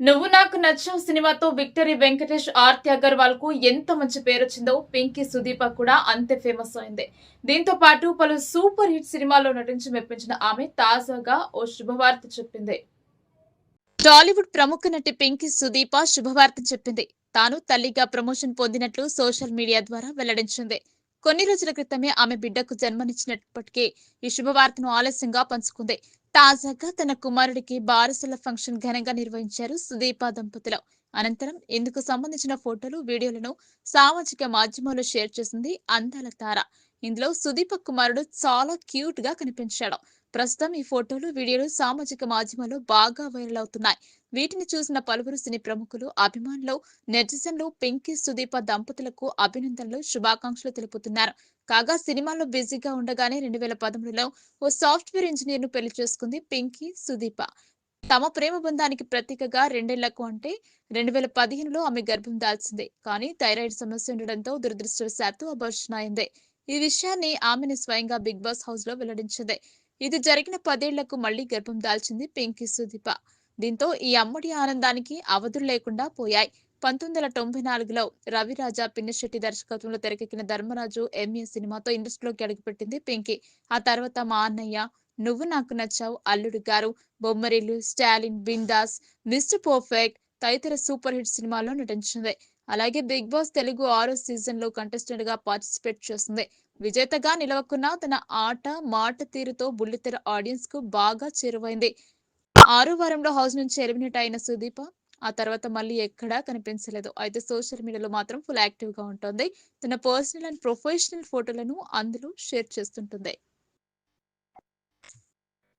నువ్వు నాకు నచ్చావు సినిమాతో విక్టరీ వెంకటేష్ ఆర్తి అగర్వాల్కు ఎంత మంచి పేరు వచ్చిందో పింకీ సుదీప కూడా అంతే ఫేమస్ అయింది. దీంతో పాటు పలు సూపర్ హిట్ సినిమాల్లో నటించి మెప్పించిన ఆమె తాజాగా ఓ శుభవార్త చెప్పింది. టాలీవుడ్ ప్రముఖ నటి పింకీ సుదీప శుభవార్త చెప్పింది. తాను తల్లిగా ప్రమోషన్ పొందినట్లు సోషల్ మీడియా ద్వారా వెల్లడించింది. కొన్ని రోజుల క్రితమే ఆమె బిడ్డకు జన్మనిచ్చినప్పటికీ ఈ శుభవార్తను ఆలస్యంగా పంచుకుంది. తాజాగా తన కుమారుడికి బారసుల ఫంక్షన్ ఘనంగా నిర్వహించారు సుదీప దంపతులు. అనంతరం ఇందుకు సంబంధించిన ఫోటోలు వీడియోలను సామాజిక మాధ్యమాల్లో షేర్ చేసింది అందాల తార. ఇందులో సుదీప కుమారుడు చాలా క్యూట్గా కనిపించాడు. ప్రస్తుతం ఈ ఫోటోలు వీడియోలు సామాజిక మాధ్యమాల్లో బాగా వైరల్ అవుతున్నాయి. వీటిని చూసిన పలువురు సినీ ప్రముఖులు అభిమానులు నెటిజన్లు పింకీ సుదీప దంపతులకు అభినందనలు శుభాకాంక్షలు తెలుపుతున్నారు. కాగా సినిమాలో బిజీగా ఉండగానే రెండు వేల పదమూడులో ఓ సాఫ్ట్వేర్ ఇంజనీర్ను పెళ్ళి చేసుకుంది పింకీ సుదీప. తమ ప్రేమ బంధానికి ప్రతీకగా రెండేళ్ళకు అంటే రెండు వేల పదిహేనులో ఆమె గర్భం దాల్చింది. కానీ థైరాయిడ్ సమస్య ఉండడంతో దురదృష్టవశాత్తు అబర్షన్ అయింది. ఈ విషయాన్ని ఆమెను స్వయంగా బిగ్ బాస్ హౌస్లో వెల్లడించింది. ఇది జరిగిన పదేళ్ళకు మళ్ళీ గర్భం దాల్చింది పింకీ సుదీప. దీంతో ఈ అమ్మడి ఆనందానికి అవధులు లేకుండా పోయాయి. పంతొమ్మిది వందల తొంభై నాలుగులో రవిరాజా పిన్నశెట్టి దర్శకత్వంలో తెరకెక్కిన ధర్మరాజు ఎంఏ సినిమాతో ఇండస్ట్రీలోకి అడుగుపెట్టింది పింకీ. ఆ తర్వాత మా అన్నయ్య నువ్వు నాకు నచ్చావు Alludu Garu Bommarillu Stalin Bindaas mister perfect తదితర సూపర్ హిట్ సినిమాల్లో నటించింది. అలాగే బిగ్ బాస్ తెలుగు ఆరో సీజన్లో కంటెస్టెంట్గా పార్టిసిపేట్ చేస్తుంది. విజేతగా నిలవకున్న తన ఆట మాట తీరుతో బుల్లితెర ఆడియన్స్కు బాగా చేరువైంది. ఆరో వారంలో హౌస్ నుంచి ఎలిమినేట్ అయిన సుదీప ఆ తర్వాత మళ్ళీ ఎక్కడా కనిపించలేదు. అయితే సోషల్ మీడియాలో మాత్రం ఫుల్ యాక్టివ్గా ఉంటుంది. తన పర్సనల్ అండ్ ప్రొఫెషనల్ ఫోటోలను అందులో షేర్ చేస్తుంటుంది.